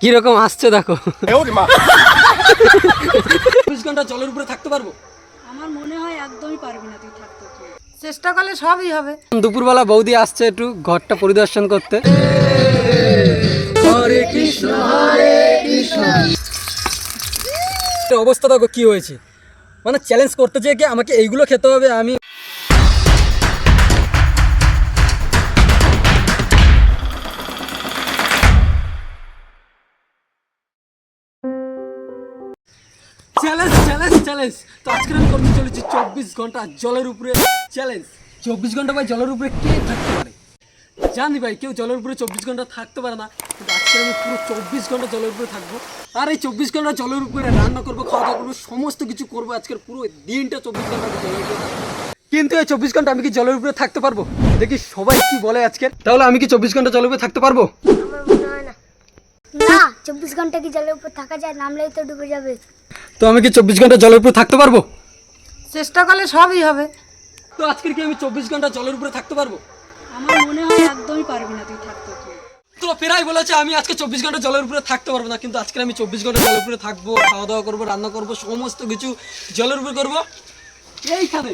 কীরকম আসছে দেখো। চব্বিশ ঘণ্টা জলের উপরে থাকতে পারব? আমার মনে হয় একদমই পারবি না তুই থাকতে। চেষ্টা করলে সবই হবে। দুপুরবেলা বৌদি আসছে একটু ঘরটা পরিদর্শন করতে। হরে কৃষ্ণ হরে কৃষ্ণ। অবস্থা দেখো কি হয়েছে। মানে চ্যালেঞ্জ করতে চেয়ে কি আমাকে এইগুলো খেতে হবে আমি চ্যালেঞ্জ চ্যালেঞ্জ চ্যালেঞ্জ তো আজকে আমি করতে চলেছি চব্বিশ ঘণ্টা জলের উপরে চ্যালেঞ্জ চব্বিশ ঘণ্টা ভাই জলের উপরে কে থাকতে পারে? জানি ভাই, কেউ জলের উপরে চব্বিশ ঘণ্টা থাকতে পারে না, কিন্তু আজকে আমি পুরো চব্বিশ ঘণ্টা জলের উপরে থাকব। আর এই চব্বিশ ঘণ্টা জলের উপরে রান্না করব, খাওয়া দাওয়া করব, সমস্ত কিছু করব আজকের পুরো দিনটা চব্বিশ ঘণ্টা জলের উপরে কিন্তু এই চব্বিশ ঘণ্টা আমি কি জলের উপরে থাকতে পারব? দেখি সবাই কি বলে আজকে। তাহলে আমি কি চব্বিশ ঘণ্টা জলের উপরে থাকতে পারব? না চব্বিশ ঘণ্টা কি জলের উপর থাকা যায়? নামলেই তো ডুবে যাবে। তো আমি কি চব্বিশ ঘণ্টা জলের উপরে থাকতে পারব? চেষ্টা করলে সবই হবে। তো আজকের কি আমি চব্বিশ ঘণ্টা জলের উপরে থাকতে পারব? আমার মনে হয় একদমই পারবি না তুই থাকতে। তো প্রায় বলেছে আমি আজকে চব্বিশ ঘণ্টা জলের উপরে থাকতে পারব না কিন্তু আজকে আমি চব্বিশ ঘণ্টা জলের উপরে থাকব খাওয়া দাওয়া করব রান্না করব সমস্ত কিছু জলের উপরে করব। এইখানে।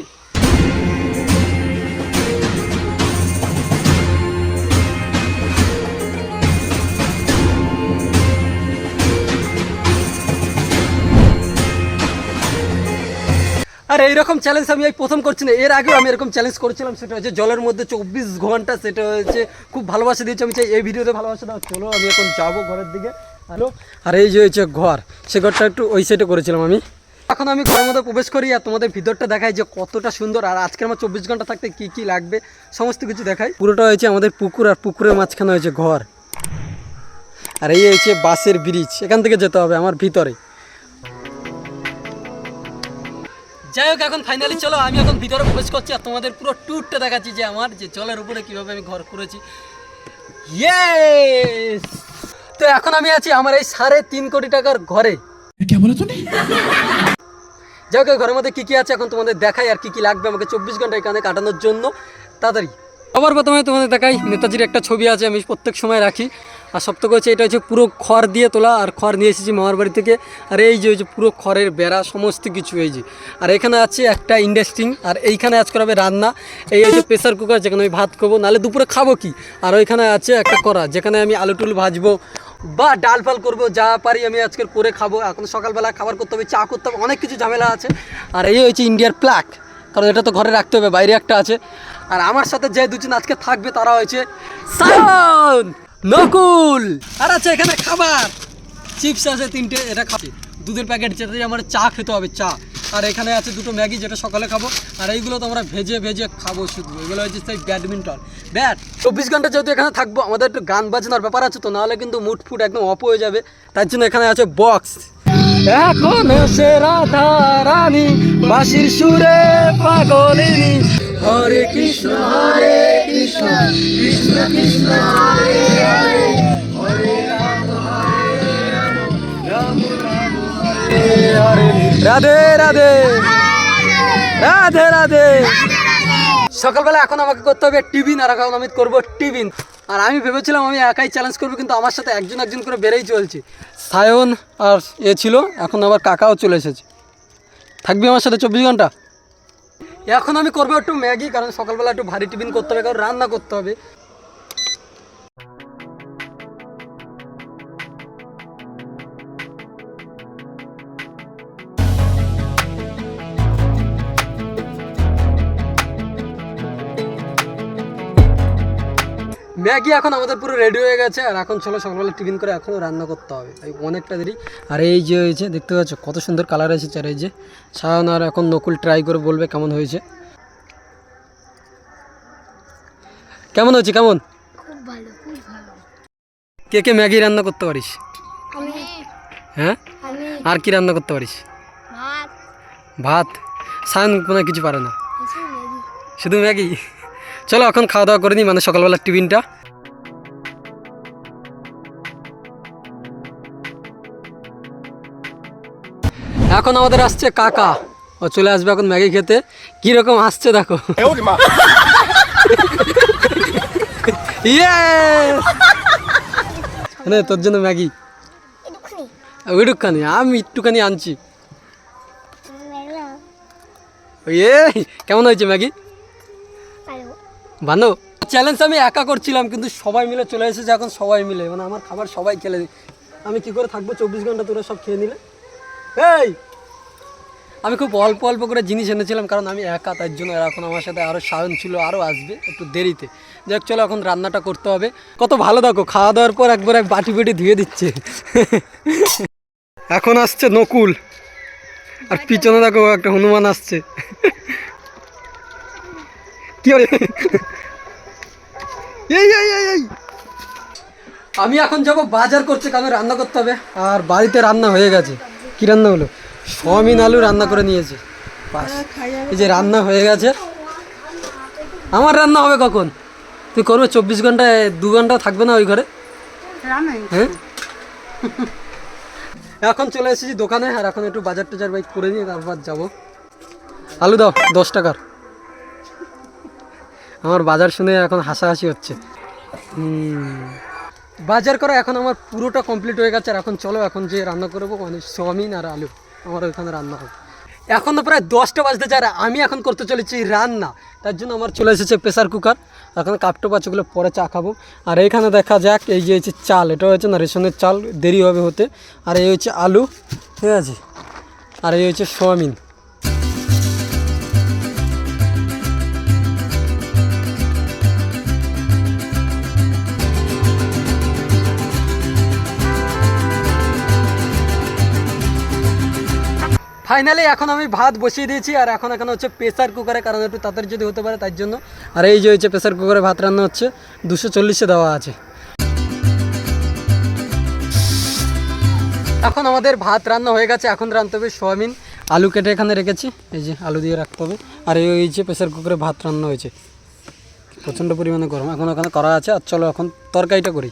আর, এইরকম চ্যালেঞ্জ আমি প্রথম করছি না। এর আগেও আমি এরকম চ্যালেঞ্জ করেছিলাম, সেটা হচ্ছে জলের মধ্যে চব্বিশ ঘণ্টা, সেটা হচ্ছে খুব ভালোবাসা দিয়েছে। আমি চাই এই ভিডিওতে ভালোবাসা দাও। চলো, আমি এখন যাব ঘরের দিকে। হ্যালো? আর এই যে হচ্ছে ঘর, সে ঘরটা একটু ওই সাইডে করেছিলাম আমি। এখন আমি ঘরের মধ্যে প্রবেশ করি আর তোমাদের ভিতরটা দেখাই যে কতটা সুন্দর। আর আজকে আমার চব্বিশ ঘণ্টা থাকতে কি কি লাগবে, সমস্ত কিছু দেখাই। পুরোটা হয়েছে আমাদের পুকুর আর পুকুরের মাঝখানে হয়েছে ঘর। আর এই হচ্ছে বাসের ব্রিজ এখান থেকে যেতে হবে আমার ভিতরে। যাই হোক এখন ফাইনালি চলো আমি এখন ভিতরে প্রবেশ করছি আর তোমাদের পুরো ট্যুরটা দেখাচ্ছি যে আমার যে জলের উপরে কীভাবে আমি ঘর করেছি। ইয়েস তো এখন আমি আছি আমার এই সাড়ে তিন কোটি টাকার ঘরে। যাই হোক ঘরের মধ্যে কী কী আছে এখন তোমাদের দেখাই আর কি কী লাগবে আমাকে চব্বিশ ঘণ্টা এখানে কাটানোর জন্য। তাড়াতাড়ি। সবার প্রথমে তোমাদের দেখাই নেতাজির একটা ছবি আছে আমি প্রত্যেক সময় রাখি। আর সপ্তাহ হচ্ছে এটা হচ্ছে পুরো খড় দিয়ে তোলা আর খড় নিয়ে এসেছি মামার বাড়ি থেকে। আর এই যে হচ্ছে পুরো খড়ের বেড়া, সমস্ত কিছু এই যে। আর এখানে আছে একটা ইন্ডাস্ট্রিং আর এইখানে আজ করাবে রান্না। এই হচ্ছে প্রেসার কুকার যেখানে আমি ভাত খাব নাহলে দুপুরে খাব কি? আর ওইখানে আছে একটা করা যেখানে আমি আলু টুলু ভাজবো বা ডাল ফাল করব, যা পারি আমি আজকে করে খাব। এখন সকালবেলা খাবার করতে হবে, চা করতে হবে, অনেক কিছু ঝামেলা আছে। আর এই হচ্ছে ইন্ডিয়ার প্লাক কারণ এটা তো ঘরে রাখতে হবে, বাইরে একটা আছে। আর আমার সাথে যে দুজন আজকে থাকবে, তারা হয়েছে সায়ন! নকুল! আর আছে এখানে খাবার। চিপস আছে, তিনটে, এটা খাবে। দুধের প্যাকেট যেটা দিয়ে আমার চা খেতে হবে, চা। আর এখানে আছে দুটো ম্যাগি যেটা সকালে খাব। আর এইগুলো তো আমরা ভেজে ভেজে খাব শুধু। এগুলো হচ্ছে সেই ব্যাডমিন্টন। ব্যাট চব্বিশ ঘণ্টা যেহেতু এখানে থাকব, আমাদের একটু গান বাজনার ব্যাপার আছে তো, নাহলে কিন্তু মুড ফুট একদম অপ হয়ে যাবে। তার জন্য এখানে আছে বক্স এখন সে রাধা রানী, বাঁশির সুরে পাগলিনী। হরে কৃষ্ণ হরে কৃষ্ণ কৃষ্ণ কৃষ্ণ হরে হরে। হরে রাম হরে রাম রাম রাম হরে হরে। রাধে রাধে। রাধে রাধে। সকালবেলা এখন আমাকে করতে হবে টিফিন আর এখন আমি করব টিফিন। আর আমি ভেবেছিলাম আমি একাই চ্যালেঞ্জ করব কিন্তু আমার সাথে একজন একজন করে বেড়েই চলছে। সায়ন আর এ ছিল এখন আবার কাকাও চলে এসেছে। থাকবি আমার সাথে চব্বিশ ঘণ্টা? এখন আমি করব একটু ম্যাগি, কারণ সকালবেলা একটু ভারী টিফিন করতে হবে, কারণ রান্না করতে হবে। ম্যাগি এখন আমাদের পুরো রেডি হয়ে গেছে। আর এখন চলো সকালবেলা টিফিন করে এখনও রান্না করতে হবে। এই অনেকটা দেরি। আর এই যে হয়েছে দেখতে পাচ্ছ কত সুন্দর কালার এসেছে আর এই যে। সায়ন আর এখন নকুল ট্রাই করে বলবে কেমন হয়েছে। কেমন হয়েছে কেমন? কে কে ম্যাগি রান্না করতে পারিস? হ্যাঁ? আর কি রান্না করতে পারিস? ভাত। সায়ন কোনো কিছু পারে না। শুধু ম্যাগি? চলো এখন খাওয়া দাওয়া করে নিই মানে সকালবেলার টিফিনটা। এখন আমাদের আসছে কাকা। ও চলে আসবে এখন ম্যাগি খেতে। কীরকম আসছে দেখো। ইয়ে! তোর জন্য ম্যাগি। ওইটুকখানি। আমি একটুখানি আনছি। এ কেমন হয়েছে ম্যাগি? বানো চ্যালেঞ্জ আমি একা করছিলাম, কিন্তু সবাই মিলে চলে এসেছে, এখন সবাই মিলে। মানে আমার খাবার সবাই খেলে আমি কি করে থাকব? চব্বিশ ঘণ্টা তোরা সব খেয়ে নিলে? এই! আমি খুব অল্প অল্প করে জিনিস এনেছিলাম, কারণ আমি একা, তার জন্য এখন আমার সাথে আরও সায়ন ছিল আরও আসবে, একটু দেরিতে। যাক, চলো, এখন রান্নাটা করতে হবে। কত ভালো দেখো, খাওয়া দাওয়ার পর একবার এক বাটি বেটি ধুয়ে দিচ্ছে। এখন আসছে নকুল। আর পিছনে দেখো, একটা হনুমান আসছে। কি হলে এই এই এই এই। আমি এখন যাব বাজার করতে কারণ রান্না করতে হবে। আর বাড়িতে রান্না হয়ে গেছে। কি রান্না হলো? সয়াবিন আলু রান্না করে নিয়েছি। বাস এই যে রান্না হয়ে গেছে। আমার রান্না হবে কখন? তুই করবে চব্বিশ ঘন্টায় দু ঘণ্টা থাকবে না ওই ঘরে? হ্যাঁ? এখন চলে এসেছি দোকানে আর এখন একটু বাজার টাজার বাইক করে নিয়ে তারপর যাব। আলু দাও দশ টাকার। আমার বাজার শুনে এখন হাসাহাসি হচ্ছে। বাজার করা এখন আমার পুরোটা কমপ্লিট হয়ে গেছে, আর এখন চলো, এখন যে রান্না করব মানে চাউমিন আর আলু। আমার ওইখানে রান্না হবে। এখন তো প্রায় দশটা বাজতে আর আমি এখন করতে চলেছি রান্না। তার জন্য আমার চলে এসেছে প্রেসার কুকার এখন কাপটো পাচগুলো পরে চা খাব। আর এইখানে দেখা যাক, এই যে হচ্ছে চাল, এটা হচ্ছে না রেশনের চাল, দেরি হবে হতে। আর এই হচ্ছে আলু, ঠিক আছে? আর এই হচ্ছে সোয়াবিন ফাইনালি এখন আমি ভাত বসিয়ে দিয়েছি, আর এখন এখন হচ্ছে প্রেসার কুকারে কারণ একটু তাড়াতাড়ি যদি হতে পারে, তার জন্য। আর এই যে হচ্ছে প্রেসার কুকারে ভাত রান্না হচ্ছে, দুশো চল্লিশে দেওয়া আছে। এখন আমাদের ভাত রান্না হয়ে গেছে, এখন রান্নতে হবে সোয়াবিন। আলু কেটে এখানে রেখেছি, এই যে আলু দিয়ে রাখতে হবে। আর এই হচ্ছে প্রেসার কুকারে ভাত রান্না হয়েছে, প্রচণ্ড পরিমাণে গরম। এখন ওখানে করা আছে, আর চলো এখন তরকারিটা করি।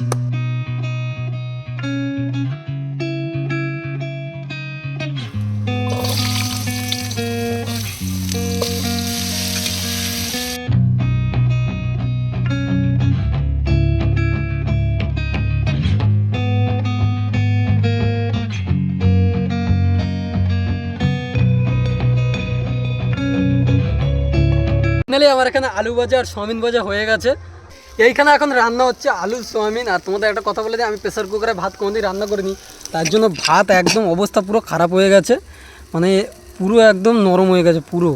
আলু ভাজা আর সোয়াবিন ভাজা হয়ে গেছে। এইখানে এখন রান্না হচ্ছে আলু, সোয়াবিন। আর তোমাদের একটা কথা বলে দিই, আমি প্রেসার কুকারে ভাত কোনোদিন রান্না করিনি। তার জন্য ভাত একদম অবস্থা পুরো খারাপ হয়ে গেছে। মানে পুরো একদম নরম হয়ে গেছে, পুরো।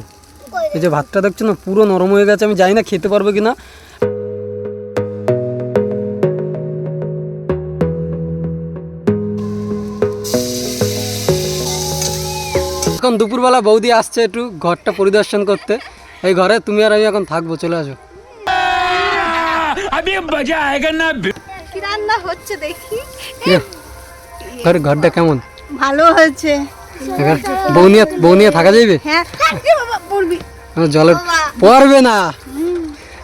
এই যে ভাতটা দেখছ না, পুরো নরম হয়ে গেছে। আমি জানি না খেতে পারব কি না এখন দুপুরবেলা বৌদি আসছে একটু ঘরটা পরিদর্শন করতে। এই ঘরে তুমি আর আমি এখন থাকব চলে আসো। কি রান্না হচ্ছে দেখি? ঘরে ঘরটা কেমন? ভালো হয়েছে। বৌনিয়া বউ নিয়ে বউ নিয়ে থাকা যাইবে? হ্যাঁ জলে পড়বে না।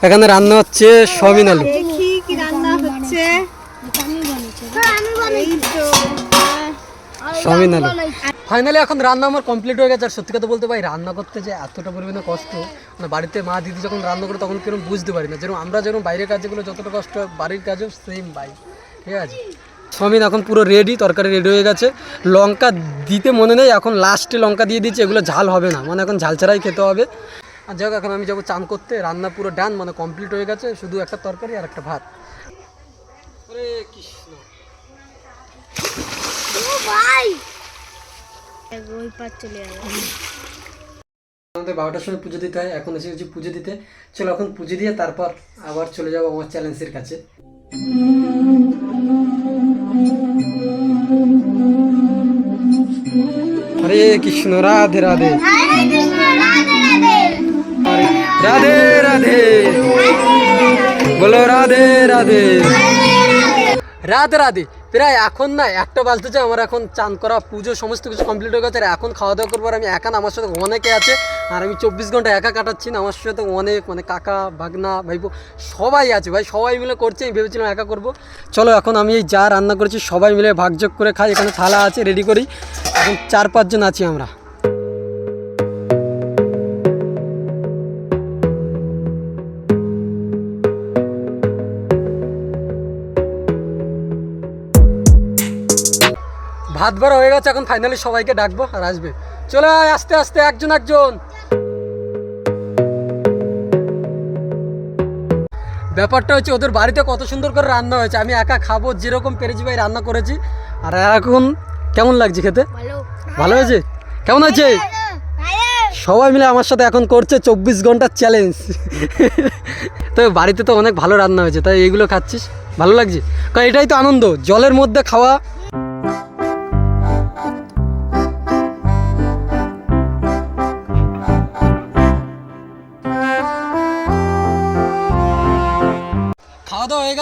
এখানে রান্না হচ্ছে সবিন আলু দেখি কি রান্না হচ্ছে এই তো সবিন আলু ফাইনালি এখন রান্না আমার কমপ্লিট হয়ে গেছে। আর সত্যি কথা বলতে ভাই রান্না করতে যে এতটা পরিমাণে কষ্ট মানে বাড়িতে মা দিদি যখন রান্না করে তখন কীরকম বুঝতে পারি না। যেরকম আমরা যেরকম বাইরের কাজগুলো যতটা কষ্ট হয়, বাড়ির কাজও সেম ভাই। ঠিক আছে? সমিন এখন পুরো রেডি তরকারি রেডি হয়ে গেছে। লঙ্কা দিতে মনে নেই এখন লাস্টে লঙ্কা দিয়ে দিচ্ছি এগুলো ঝাল হবে না। মানে এখন ঝাল ছাড়াই খেতে হবে। আর যাই হোক এখন আমি যাব চান করতে। রান্না পুরো ডান মানে কমপ্লিট হয়ে গেছে। শুধু একটা তরকারি আর একটা ভাত। হরে বারোটার সময় পুজো দিতে হয়, এখন এসে গেছি পুজো দিতে। চলো এখন পুজো দিয়ে তারপর আবার চলে যাব আমার চ্যালেঞ্জের কাছে। হরে কৃষ্ণ, রাধে রাধে। রাধে রাধে। বলো রাধে রাধে। রাধে রাধে। প্রায় এখন না, একটা বাজতে চাই আমার এখন চান করা, পুজো, সমস্ত কিছু কমপ্লিট হয়ে গেছে, আর এখন খাওয়া দাওয়া করবার আমি একা না, আমার সাথে অনেকে আছে, আর আমি চব্বিশ ঘণ্টা একা কাটাচ্ছি না, আমার সাথে অনেক মানে কাকা, ভাগনা, ভাইপো, সবাই আছে, ভাই, সবাই মিলে করছে, আমি ভেবেছিলাম একা করব। চলো, এখন আমি এই যা রান্না করেছি, সবাই মিলে ভাগযোগ করে খাই, এখানে থালা আছে রেডি করি। এখন চার পাঁচজন আছি আমরা। ভাত ভরা হয়ে গেছে এখন ফাইনালি সবাইকে ডাকবো আর আসবে। চলে আয় আস্তে আস্তে একজন একজন। ব্যাপারটা হচ্ছে ওদের বাড়িতে কত সুন্দর করে রান্না হয়েছে। আমি একা খাব যেরকম পেরেছি ভাই রান্না করেছি। আর এখন কেমন লাগছে খেতে? ভালো। হয়েছে? কেমন হয়েছে? সবাই মিলে আমার সাথে এখন করছে চব্বিশ ঘণ্টার চ্যালেঞ্জ তো বাড়িতে তো অনেক ভালো রান্না হয়েছে তাই এইগুলো খাচ্ছিস? ভালো লাগছে? কারণ এটাই তো আনন্দ জলের মধ্যে খাওয়া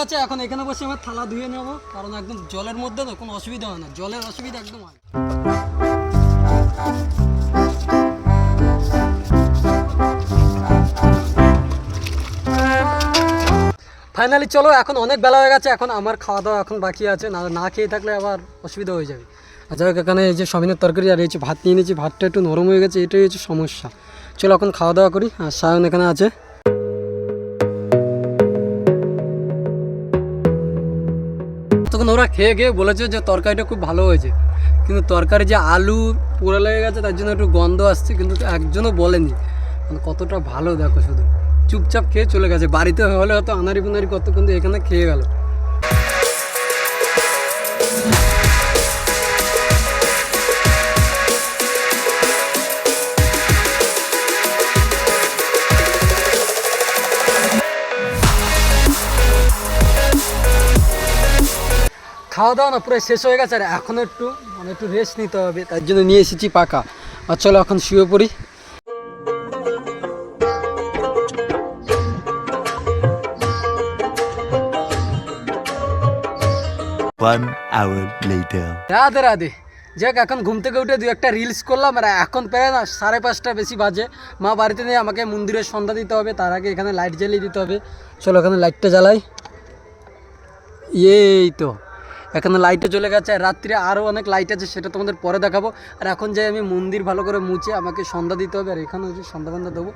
গেছে এখন এখানে বসে আমার থালা ধুয়ে নেব, কারণ একদম জলের মধ্যে তো কোনো অসুবিধা হয় না, জলের অসুবিধা একদম হয় ফাইনালি চলো, এখন অনেক বেলা হয়ে গেছে, এখন আমার খাওয়া দাওয়া এখন বাকি আছে, না না খেয়ে থাকলে আবার অসুবিধা হয়ে যাবে। হোক, এখানে এই যে সবিনের তরকারি, আর এই ভাত নিয়ে নিয়েছি, ভাতটা একটু নরম হয়ে গেছে, এটাই হচ্ছে সমস্যা। চলো, এখন খাওয়া দাওয়া করি, আর সায়ন এখানে আছে। ওরা খেয়ে খেয়ে বলেছে যে তরকারিটা খুব ভালো হয়েছে। কিন্তু তরকারি যে আলু পোড়া লেগে গেছে, তার জন্য একটু গন্ধ আসছে, কিন্তু একজনও বলেনি। মানে কতটা ভালো দেখো শুধু। চুপচাপ খেয়ে চলে গেছে। বাড়িতে হলে হয়তো আনারি পুনারি কত কিন্তু এখানে খেয়ে গেল। খাওয়া দাওয়া না পুরো শেষ হয়ে গেছে। আর এখন একটু মানে একটু রেস্ট নিতে হবে তার জন্য নিয়ে এসেছি পাকা। আর চলো এখন শুয়ে পড়ি। One hour later. Radhe Radhe. যাক এখন ঘুম থেকে উঠে দু একটা রিলস করলাম আর এখন প্রায় না সাড়ে পাঁচটা বেশি বাজে। মা বাড়িতে নিয়ে আমাকে মন্দিরের সন্ধ্যা দিতে হবে তার আগে এখানে লাইট জ্বালিয়ে দিতে হবে। চলো এখানে লাইটটা জ্বালাই। এই তো। এখানে লাইটও চলে গেছে। আর রাত্রে আরও অনেক লাইট আছে, সেটা তোমাদের পরে দেখাবো। আর এখন যাই আমি মন্দির ভালো করে মুছে আমাকে সন্ধ্যা দিতে হবে, আর এখানে হচ্ছে সন্ধ্যা বন্ধা দেবো।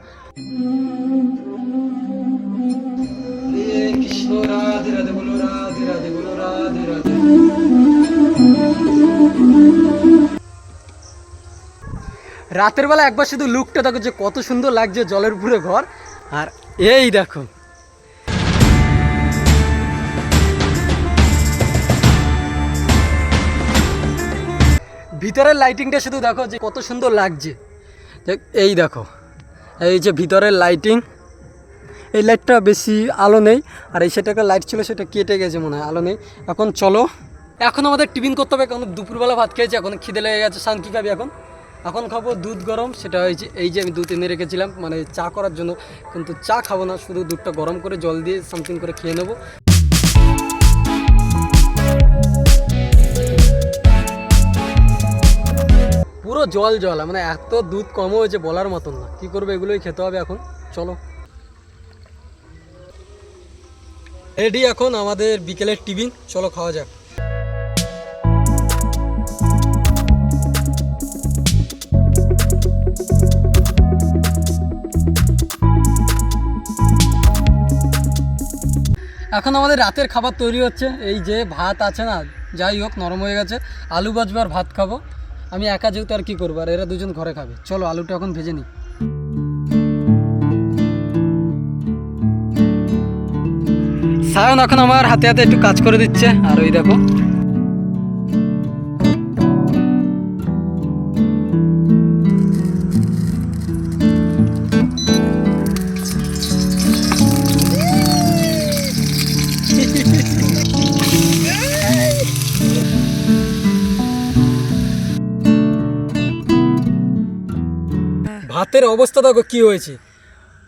রাতের বেলা একবার শুধু লুকটা দেখো যে কত সুন্দর লাগছে জলের উপরে ঘর। আর এই দেখো ভিতরের লাইটিংটা শুধু দেখো যে কত সুন্দর লাগছে। এই দেখো, এই যে ভিতরের লাইটিং এই লাইটটা বেশি আলো নেই, আর এই সেটা একটা লাইট ছিল, সেটা কেটে গেছে মনে হয়, আলো নেই। এখন চলো। এখন আমাদের টিফিন করতে হবে কারণ দুপুরবেলা ভাত খেয়েছি, এখন খিদে লেগে গেছে, শান কী খাবি এখন? এখন খাব দুধ গরম, সেটা হয়েছে এই যে আমি দুধ এনে রেখেছিলাম মানে চা করার জন্য, কিন্তু চা খাব না, শুধু দুধটা গরম করে জল দিয়ে সামথিং করে খেয়ে নেব। পুরো জল জল মানে এত দুধ কম হয়েছে বলার মতন না। কি করবে এগুলোই খেতে হবে এখন, চলো। রেডি এখন আমাদের বিকেলের টিফিন, চলো খাওয়া যাক। এখন আমাদের রাতের খাবার তৈরি হচ্ছে, এই যে ভাত আছে না, যাই হোক, নরম হয়ে গেছে। আলু বাজবো আর ভাত খাব। আমি একা যেহেতু আর কি করব? আর এরা দুজন ঘরে খাবে। চলো, আলুটা এখন ভেজে নি সায়ন এখন আমার হাতে হাতে একটু কাজ করে দিচ্ছে। আর ওই দেখো ভাতের অবস্থা দেখো কী হয়েছে।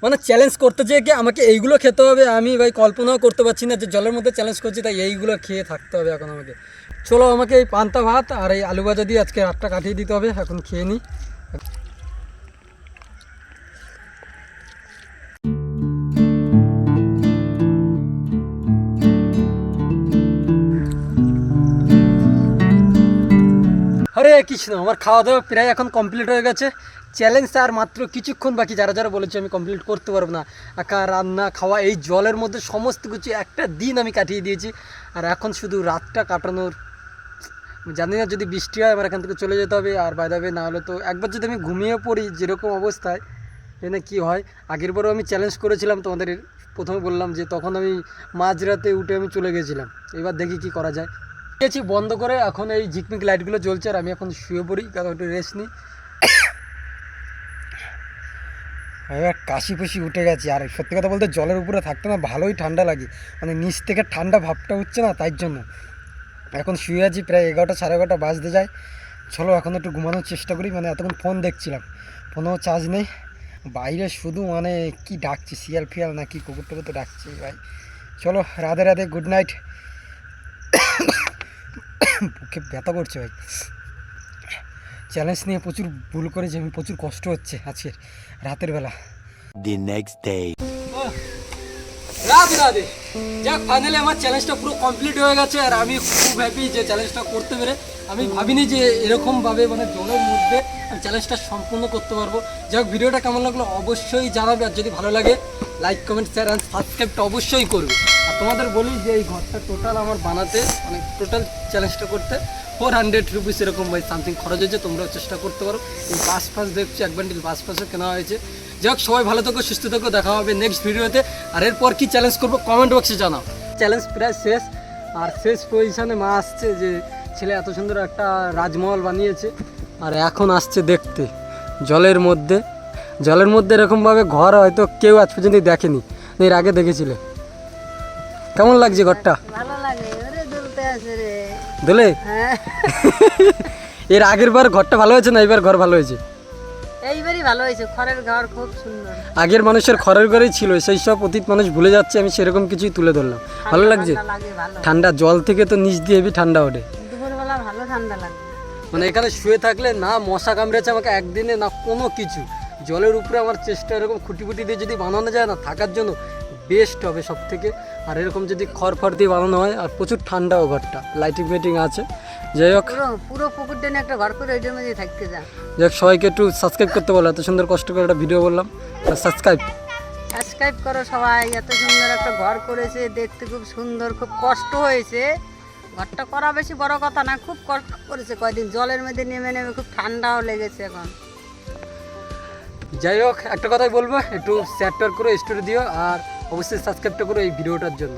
মানে চ্যালেঞ্জ করতে চেয়ে কি আমাকে এইগুলো খেতে হবে, আমি ভাই কল্পনাও করতে পারছি না যে জলের মধ্যে চ্যালেঞ্জ করছি, তাই এইগুলো খেয়ে থাকতে হবে এখন আমাকে। চলো আমাকে এই পান্তা ভাত আর এই আলু ভাজা দিয়ে আজকে রাতটা কাটিয়ে দিতে হবে, এখন খেয়ে নিই। হরে কৃষ্ণ, আমার খাওয়া দাওয়া প্রায় এখন কমপ্লিট হয়ে গেছে। চ্যালেঞ্জ আর মাত্র কিছুক্ষণ বাকি, যারা যারা বলেছে আমি কমপ্লিট করতে পারব না। একা রান্না, খাওয়া, এই জলের মধ্যে সমস্ত কিছু একটা দিন আমি কাটিয়ে দিয়েছি। আর এখন শুধু রাতটা কাটানোর। জানি না যদি বৃষ্টি হয়, আমার এখান থেকে চলে যেতে হবে। আর বাইরে হবে না হলে তো একবার যদি আমি ঘুমিয়ে পড়ি যেরকম অবস্থায় এখানে কি হয়? আগের বারও আমি চ্যালেঞ্জ করেছিলাম, তোমাদের প্রথমে বললাম যে তখন আমি মাঝরাতে উঠে আমি চলে গেছিলাম। এবার দেখি কি করা যায়। গেছি, বন্ধ করে এখন এই ঝিকমিক লাইটগুলো জ্বলছে আর আমি এখন শুয়ে পড়ি, কারণ একটু রেস্ট নিই। এবার কাশি ফুসি উঠে গেছে, আর সত্যি কথা বলতে জলের উপরে থাকতে না ভালোই ঠান্ডা লাগে। মানে নিচ থেকে ঠান্ডা ভাবটা উঠছে না, তাই জন্য। এখন শুয়ে আছি, প্রায় এগারোটা সাড়ে এগারোটা বাজতে যায়। চলো এখন একটু ঘুমানোর চেষ্টা করি মানে এতক্ষণ ফোন দেখছিলাম। ফোনেও চার্জ নেই। বাইরে শুধু মানে কি ডাকছি, শিয়াল ফিয়াল না কি কুকুর টুকুর তো ডাকছি ভাই। চলো, রাধে রাধে গুড নাইট বুকে ব্যথা করছে ভাই। চ্যালেঞ্জ নিয়ে প্রচুর ভুল করেছি আমি প্রচুর কষ্ট হচ্ছে আজকের রাতের বেলা। The next day Radhe Radhe. যাক ফাইনালি আমার চ্যালেঞ্জটা পুরো কমপ্লিট হয়ে গেছে আর আমি খুব হ্যাপি যে চ্যালেঞ্জটা করতে পেরে। আমি ভাবিনি যে এরকমভাবে মানে জলের মধ্যে আমি চ্যালেঞ্জটা সম্পূর্ণ করতে পারব। যাক ভিডিওটা কেমন লাগল অবশ্যই জানাবে আর যদি ভালো লাগে লাইক কমেন্ট শেয়ার অ্যান্ড সাবস্ক্রাইবটা অবশ্যই করবে। তোমাদের বলি যে এই ঘরটা টোটাল আমার বানাতে মানে টোটাল চ্যালেঞ্জটা করতে ফোর হান্ড্রেড রুপিস এরকম ভাই সামথিং খরচ হয়েছে, তোমরাও চেষ্টা করতে পারো। এই বাস ফাস দেখছি এক বান্ডিল বাস ফাসও কেনা হয়েছে। যাই হোক, সবাই ভালো থাকো, সুস্থ থাকো, দেখা হবে নেক্সট ভিডিওতে। আর এরপর কি চ্যালেঞ্জ করব কমেন্ট বক্সে জানাও। চ্যালেঞ্জ প্রায় শেষ। আর শেষ পজিশনে মা আসছে যে, ছেলে এত সুন্দর একটা রাজমহল বানিয়েছে। আর এখন আসছে দেখতে, জলের মধ্যে। জলের মধ্যে এরকমভাবে ঘর হয়তো কেউ আজ পর্যন্ত দেখেনি, এর আগে দেখেছিলে। কেমন লাগছে ঘরটা? ভালো লাগে ওরে দুলতে আছে রে। দোলে? হ্যাঁ। এর আগের বার ঘরটা ভালো হয়েছে না এবার ঘর ভালো হয়েছে? এইবারই ভালো হয়েছে খড়ের ঘর খুব সুন্দর। আগের মানুষের ঘরের ঘরেই ছিল সেই সব অতীত মানুষ ভুলে যাচ্ছে আমি সেরকম কিছুই তুলে ধরলাম। ভালো লাগছে? ঠান্ডা ঠান্ডা জল থেকে তো নিচ দিয়ে হেবি ঠান্ডা ওঠে। দুপুরবেলা ভালো ঠান্ডা লাগে। মানে এখানে শুয়ে থাকলে না মশা কামড়েছে আমাকে একদিনে না কোনো কিছু। জলের উপরে আমার চেষ্টা এরকম খুঁটি ফুটি দিয়ে যদি বানানো যায় না থাকার জন্য বেস্ট হবে সব থেকে আর এরকম যদি খড় ফড় দিয়ে বানানো হয় আর প্রচুর ঠান্ডাও ঘরটা। লাইটিং ফাইটিং আছে। যাই হোক। পুরো পুকুর টেনে একটা ঘর করে ওইটার মধ্যে থাকতে যা। যাই হোক সবাইকে একটু সাবস্ক্রাইব করতে বলো। এত সুন্দর কষ্ট করে একটা ভিডিও বললাম। সাবস্ক্রাইব সাবস্ক্রাইব করো সবাই। এত সুন্দর একটা ঘর করেছে। দেখতে খুব সুন্দর খুব কষ্ট হয়েছে। ঘরটা করা বেশি বড় কথা না খুব কষ্ট করেছে কয়দিন। জলের মধ্যে নেমে নেমে খুব ঠান্ডাও লেগেছে এখন। যাই হোক একটা কথাই বলব। একটু শেয়ার করে স্টোরি দিও। আর অবশ্যই সাবস্ক্রাইবটা করো এই ভিডিওটার জন্য।